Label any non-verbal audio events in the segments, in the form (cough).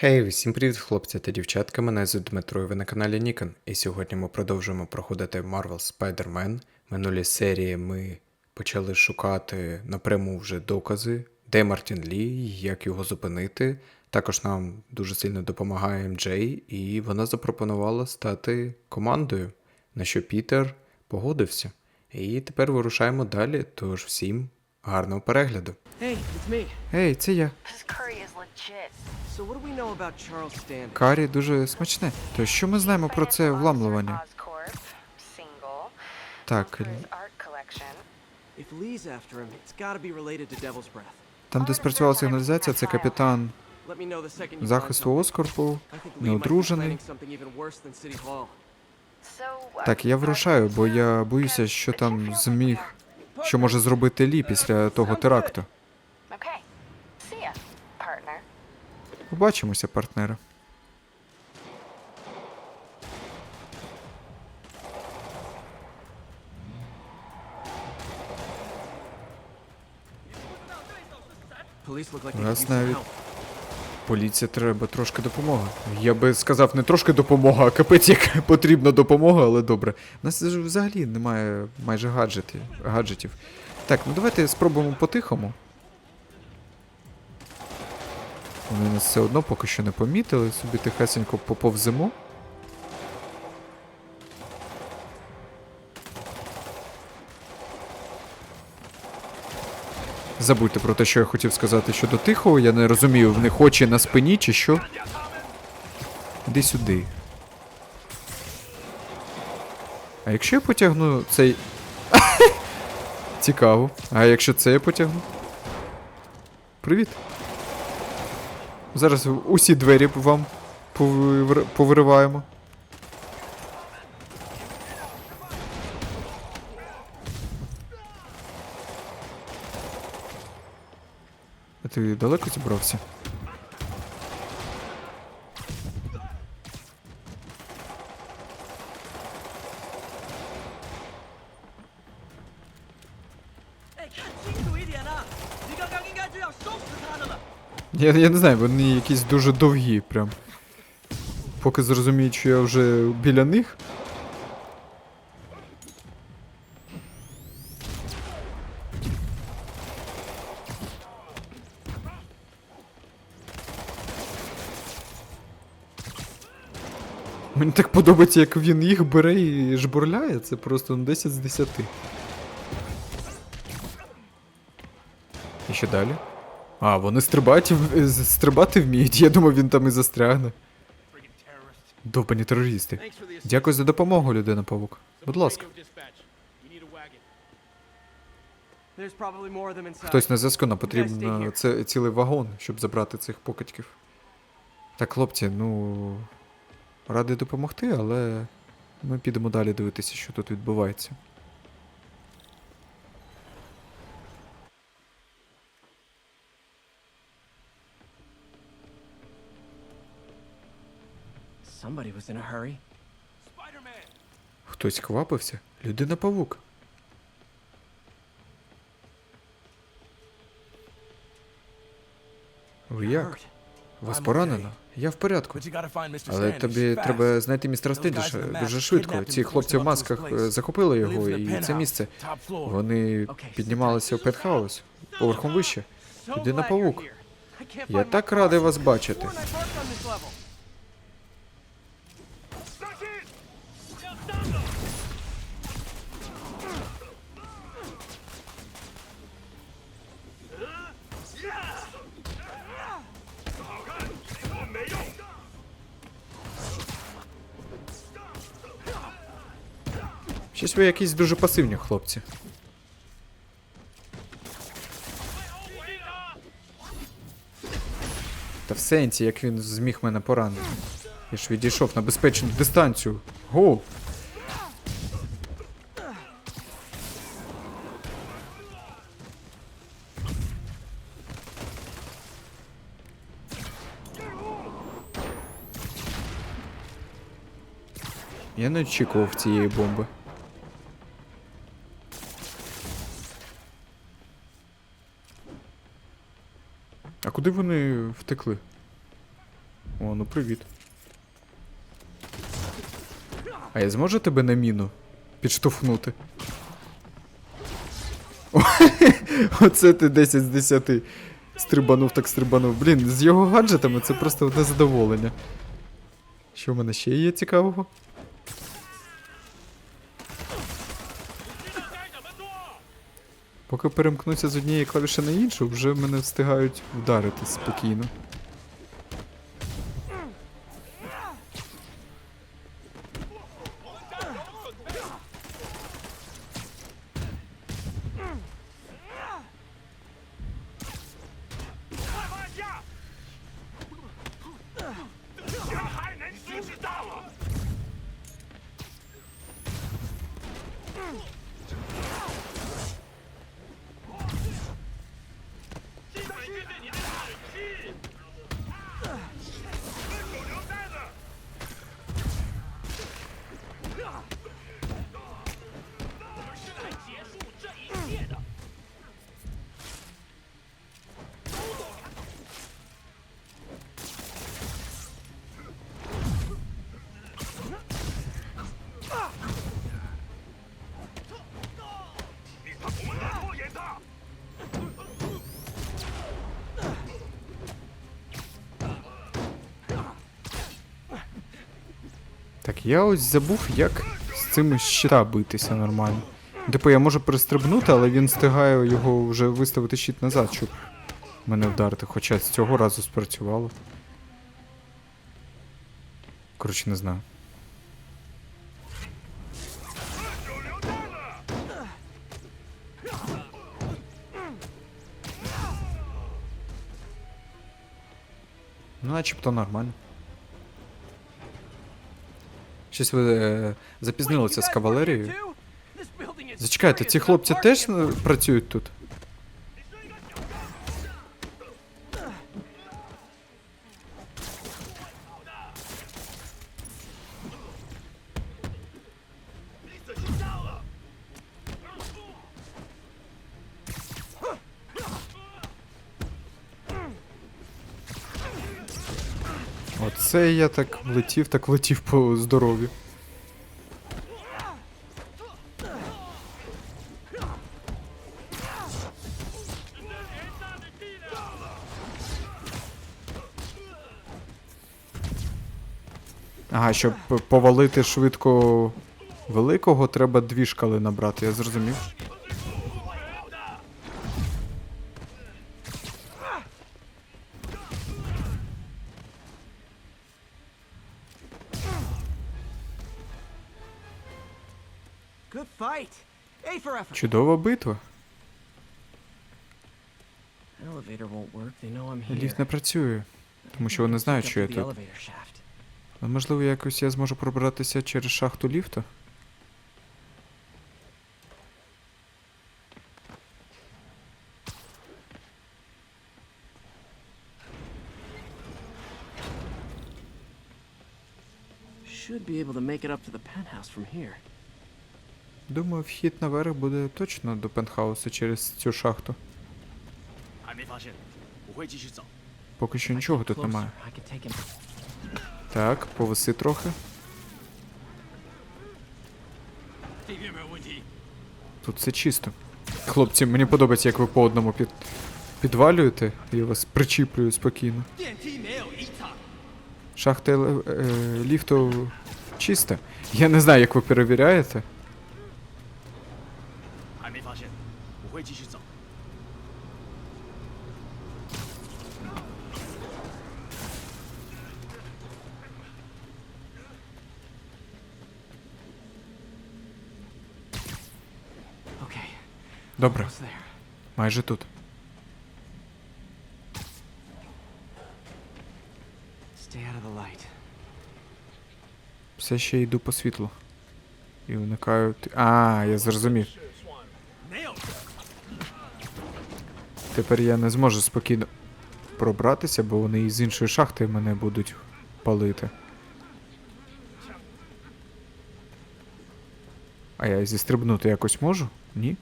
Хей, всім привіт, хлопці та дівчатка. Мене звуть Дмитро, і ви на каналі Нікон. І сьогодні ми продовжуємо проходити Marvel Spider-Man. Минулі серії ми почали шукати напряму вже докази, де Мартін Лі, як його зупинити. Також нам дуже сильно допомагає МД, і вона запропонувала стати командою, на що Пітер погодився. І тепер вирушаємо далі, тож всім гарного перегляду. Hey, it's me. Ей, це я. This curry is legit. So what do we know about Charles Stanley? Карі дуже смачне. То що ми знаємо про це вламлювання? Так, там, де спрацювала сигналізація, це капітан захисту. Оскорпу, неодружений. uh, Так, я вирушаю, бо я боюся, що там зміг, що може зробити Лі після того теракту. Побачимося, партнери. У нас навіть поліція треба трошки допомоги. Я би сказав не трошки допомога, а капець як потрібна допомога, але добре. У нас взагалі немає майже гаджетів. Так, ну давайте спробуємо по-тихому. Вони нас все одно поки що не помітили, собі тихесенько поповземо. Забудьте про те, що я хотів сказати щодо тихого. Я не розумію, в них очі на спині чи що. Іди сюди. А якщо я потягну цей. (laughs) Цікаво. А якщо це я потягну? Привіт. Зараз усі двері вам повир- повириваємо. А ти далеко зібрався? Я, я не знаю, вони якісь дуже довгі, прям. Поки зрозуміють, що я вже біля них. Мені так подобається, як він їх бере і жбурляє, це просто ну, 10 з 10. І що далі? А, вони стрибати, в- стрибати вміють. Я думав, він там і застрягне. Довбані терористи. Дякую за допомогу, людина павук. Будь ласка. Хтось на зв'язку нам потрібно це цілий вагон, щоб забрати цих покидьків. Так, хлопці, ну. Радий допомогти, але ми підемо далі дивитися, що тут відбувається. Somebody was in a hurry. Хтось квапився? Людина павук. Ви як? Вас поранено? Я в порядку. Але тобі треба знайти містера Стендіша дуже швидко. Ці хлопці в масках е, захопили його, і це місце. Вони піднімалися у пентхаус поверхом вище. Людина павук. Я так радий вас бачити. Щось ви якісь дуже пасивні, хлопці. Та в сенсі, як він зміг мене поранити. Я ж відійшов на безпечну дистанцію. Гоу! Я не очікував цієї бомби. Куди вони втекли? О, ну привіт. А я зможу тебе на міну підштовхнути? (laughs) Оце ти 10 з 10. Стрибанув так стрибанув. Блін, з його гаджетами це просто одне задоволення. Що в мене ще є цікавого? Поки перемкнуся з однієї клавіші на іншу, вже мене встигають вдарити спокійно. Я ось забув, як з цими щита битися нормально. Типу, я можу перестрибнути, але він встигає його вже виставити щит назад, щоб мене вдарити. Хоча з цього разу спрацювало. Коротше, не знаю. Ну, начебто нормально. Щось ви е, запізнилися з кавалерією. Зачекайте, ці хлопці теж е, працюють тут? Оце я так влетів, так влетів по здоров'ю. Ага, щоб повалити швидко великого, треба дві шкали набрати, я зрозумів. Чудова битва. Ліфт не працює, тому що вони знають, що я тут. elevator shaft. А можливо, якось я зможу пробратися через шахту ліфта? Should be able to make it up to the penthouse from here. Думаю, вхід наверх буде точно до пентхаусу через цю шахту. Поки що нічого тут немає. Так, повиси трохи. Тут все чисто. Хлопці, мені подобається, як ви по одному під... підвалюєте і вас причіплюю спокійно. Шахта е, е... ліфту чиста. Я не знаю, як ви перевіряєте. Добре, майже тут. Все ще йду по світлу. І уникаю. А, я зрозумів. Тепер я не зможу спокійно пробратися, бо вони із іншої шахти мене будуть палити. А я зістрибнути якось можу? Ні?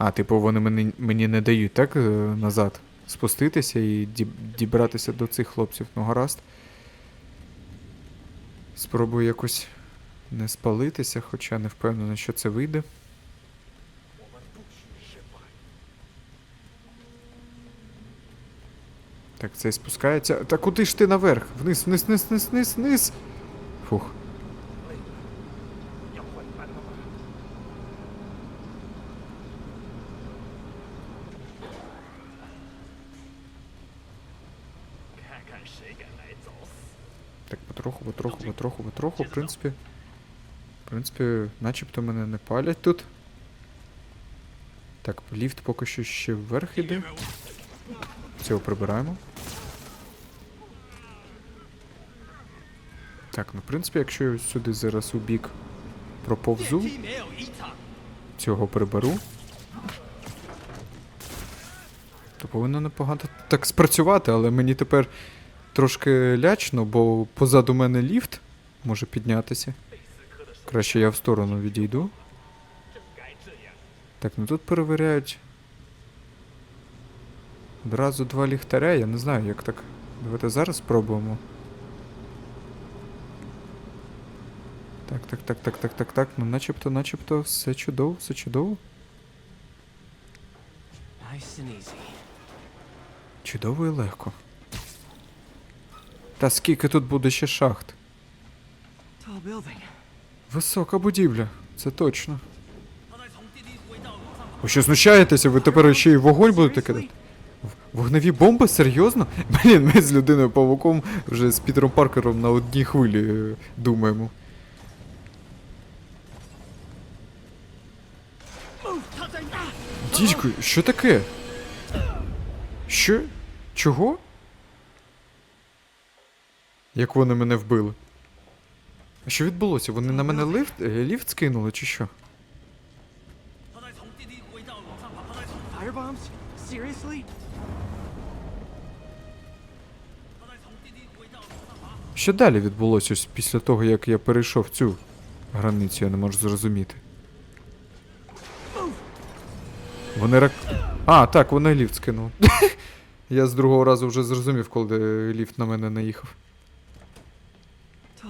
А, типу, вони мені, мені не дають, так? е, Назад спуститися і дібратися до цих хлопців. Ну, гаразд. Спробую якось не спалитися, хоча не впевнений, що це вийде. Так, цей спускається. Та куди ж ти наверх? Вниз, вниз, вниз, вниз, вниз, вниз. Фух. Так, потроху, потроху, потроху, потроху, в принципі. В принципі, начебто мене не палять тут. Так, ліфт поки що ще вверх іде. Цього прибираємо. Так, ну в принципі, якщо я сюди зараз у бік проповзу, цього приберу. То повинно непогато так спрацювати, але мені тепер Трошки лячно, бо позаду мене ліфт може піднятися. Краще я в сторону відійду. Так, ну тут перевіряють. Одразу два ліхтаря, я не знаю, як так. Давайте зараз спробуємо. Так, так, так, так, так, так, так. Ну начебто, начебто, все чудово, все чудово. Чудово і легко. Та скільки тут буде ще шахт? Висока будівля, це точно. Ви що знущаєтеся? Ви тепер ще й вогонь будете кидати? Вогневі бомби? Серйозно? (laughs) Блін, ми з людиною павуком вже з Пітером Паркером на одній хвилі е, думаємо. Дідько, що таке? Що? Чого? як вони мене вбили. А що відбулося? Вони на мене ліфт, е, ліфт скинули, чи що? Що далі відбулося після того, як я перейшов цю границю, я не можу зрозуміти. Вони рак. А, так, вони ліфт скинули. (laughs) я з другого разу вже зрозумів, коли е, ліфт на мене наїхав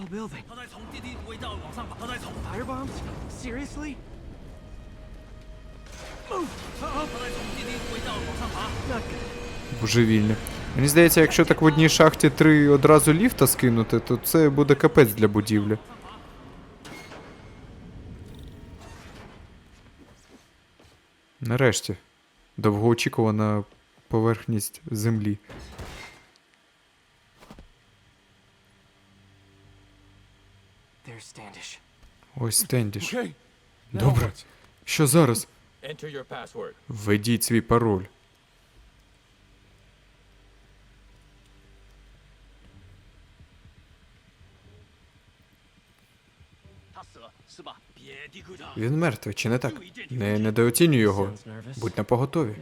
tall building. Firebomb? Seriously? Божевільне. Мені здається, якщо так в одній шахті три одразу ліфта скинути, то це буде капець для будівлі. Нарешті. Довгоочікувана поверхність землі. Ось Стендіш. Добре. Що зараз? Введіть свій пароль. Він мертвий, чи не так? Не недооцінюй його. Будь напоготові.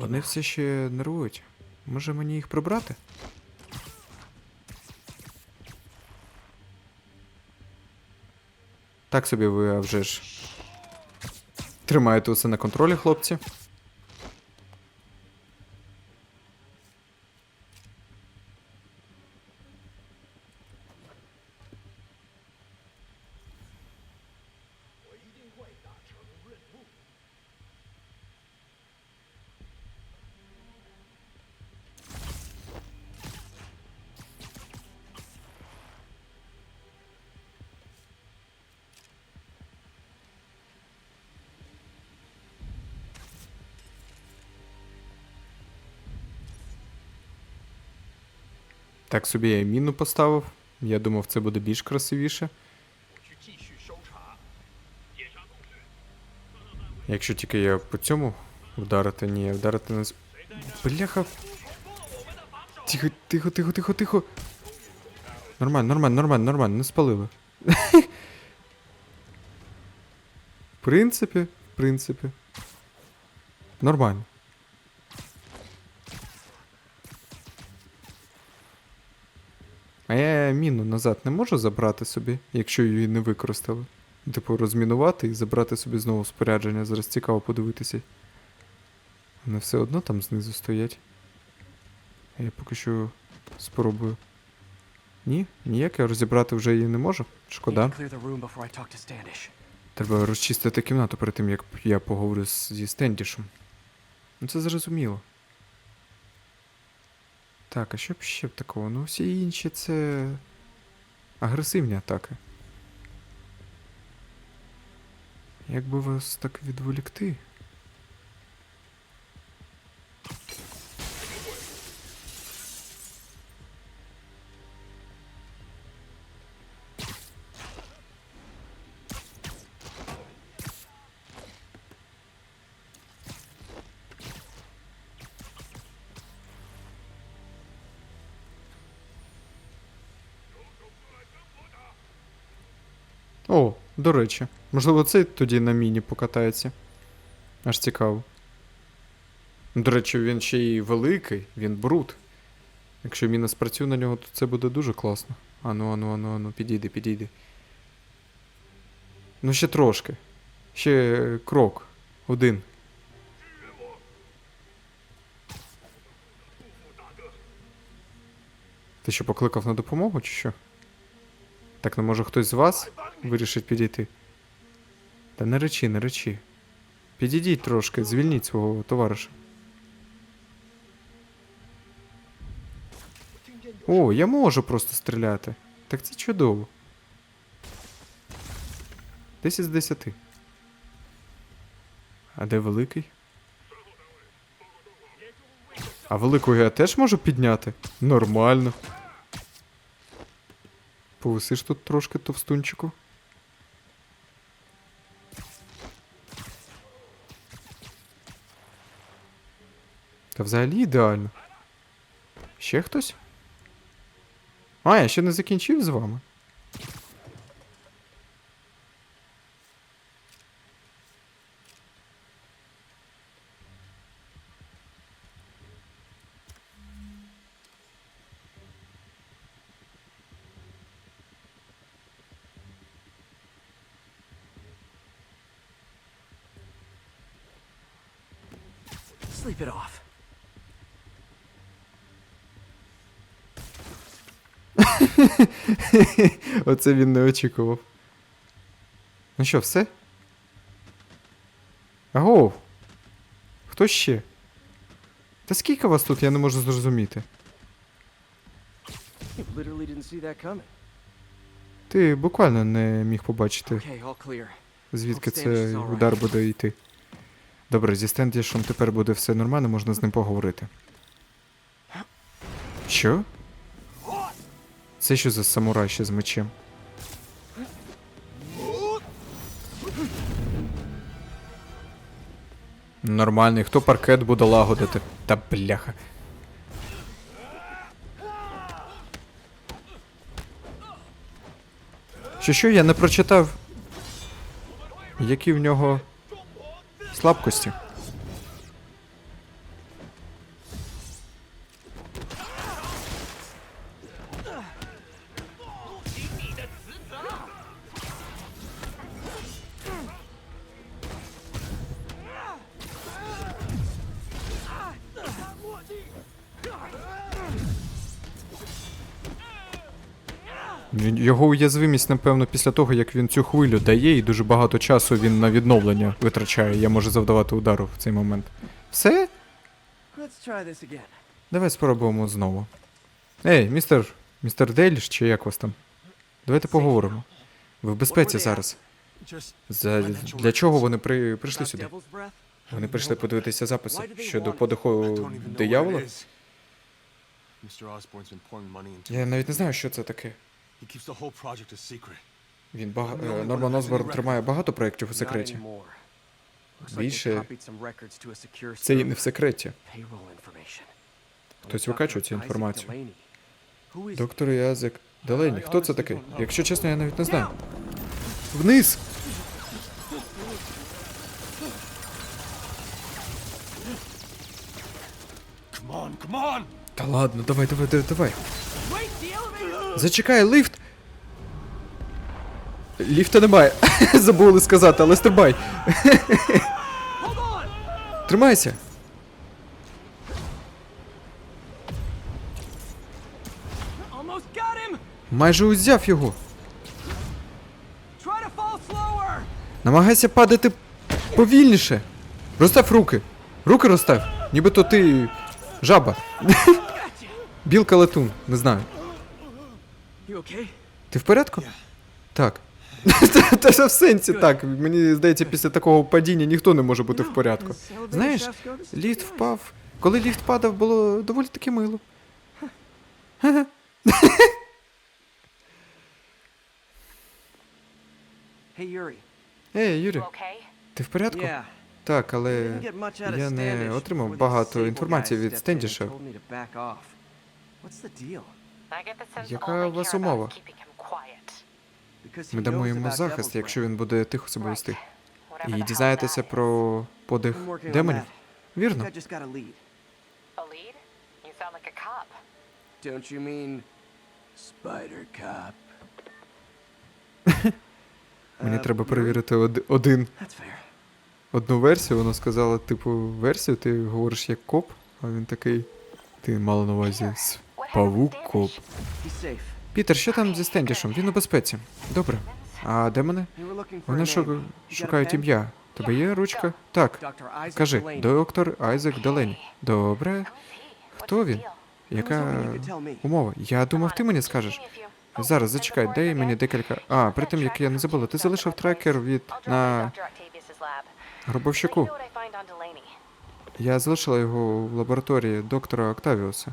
Вони все ще нервують. Може мені їх прибрати? Так собі ви, вже ж. Тримаєте усе на контролі, хлопці. Так собі я і міну поставив. Я думав, це буде більш красивіше. Якщо тільки я по цьому вдарити, ні, вдарити не... Бляха. Тихо, тихо, тихо, тихо, тихо. Нормально, нормально, нормально, нормально, не спалили. (laughs) В принципі, в принципі. Нормально. Я міну назад не можу забрати собі, якщо її не використали. Типу, розмінувати і забрати собі знову спорядження. Зараз цікаво подивитися. Вони все одно там знизу стоять. Я поки що спробую. Ні, ніяк я розібрати вже її не можу. Шкода. Треба розчистити кімнату перед тим, як я поговорю зі Стендішем. Ну це зрозуміло. Так, а що б ще б такого? Ну, всі інші це. агресивні атаки. Як би вас так відволікти? Речі. Можливо, цей тоді на міні покатається. Аж цікаво. До речі, він ще й великий, він брут. Якщо міна спрацює на нього, то це буде дуже класно. Ану, ану, ану, ану, підійди, підійди. Ну, ще трошки. Ще крок. Один. Ти що покликав на допомогу, чи що? Так не може хтось з вас вирішить підійти? Та не речі, не речі. Підійдіть трошки, звільніть свого товариша. О, я можу просто стріляти. Так це чудово. 10 з 10. А де великий? А великого я теж можу підняти? Нормально. Повисиш тут трошки товстунчику. Та взагалі ідеально. Ще хтось? А, я ще не закінчив з вами. Sleep it off. (laughs) Оце він не очікував. Ну що, все? Агов! Хто ще? Та скільки вас тут, я не можу зрозуміти. Ти буквально не міг побачити, звідки цей удар буде йти. Добре, зі стендішем тепер буде все нормально, можна з ним поговорити. Що? Це що за самурай ще з мечем? Нормальний, хто паркет буде лагодити? Та бляха. Що що, я не прочитав. Які в нього слабкості? Його уязвимість, напевно, після того, як він цю хвилю дає, і дуже багато часу він на відновлення витрачає. Я можу завдавати удару в цей момент. Все? Давай спробуємо знову. Ей, містер. Містер Дейліш, чи як вас там? Давайте поговоримо. Ви в безпеці зараз. За... Для чого вони при... прийшли сюди? Вони прийшли подивитися записи щодо подиху диявола. Я навіть не знаю, що це таке. He keeps the whole project a secret. Він бага... е, Норман Осборн тримає багато проєктів у секреті. Більше Це і не в секреті. Хтось викачує цю інформацію. Доктор Язик Делені, хто це такий? Якщо чесно, я навіть не знаю. Вниз! Come on, come on! Та ладно, давай, давай, давай, давай. Зачекай, лифт. Ліфта немає. (laughs) Забули сказати, але стрибай. (laughs) Тримайся. Майже узяв його. Намагайся падати повільніше. Розстав руки. Руки розстав. Нібито ти жаба. (laughs) Білка летун, не знаю. Okay? Ти в порядку? Так. (laughs) Та ж в сенсі так. Мені здається, після такого падіння ніхто не може бути в порядку. Знаєш, ліфт впав. Коли ліфт падав, було доволі таки мило. Ей, Юрій, ти в порядку? Так, але я не отримав багато інформації від Стендіша. Яка у вас умова? Ми дамо йому захист, якщо він буде тихо себе вести. І дізнаєтеся про подих демонів. Вірно. Don't you mean Spider Cop? Мені Е, треба перевірити од- один, одну версію. Вона сказала, типу, версію, ти говориш як коп, а він такий. Ти мала на увазі happened павук коп. Пітер, що там зі Стендішем? Він у безпеці. Добре. А де мене? Вони a шукають ім'я. Тебе є ручка? Так. Кажи, доктор Айзек Делені. Добре. Хто він? Яка умова? Я думав, ти мені скажеш. Зараз зачекай, дай мені декілька. А, перед тим як я не забула, ти залишив трекер від на гробовщику. Я залишила його в лабораторії доктора Октавіуса.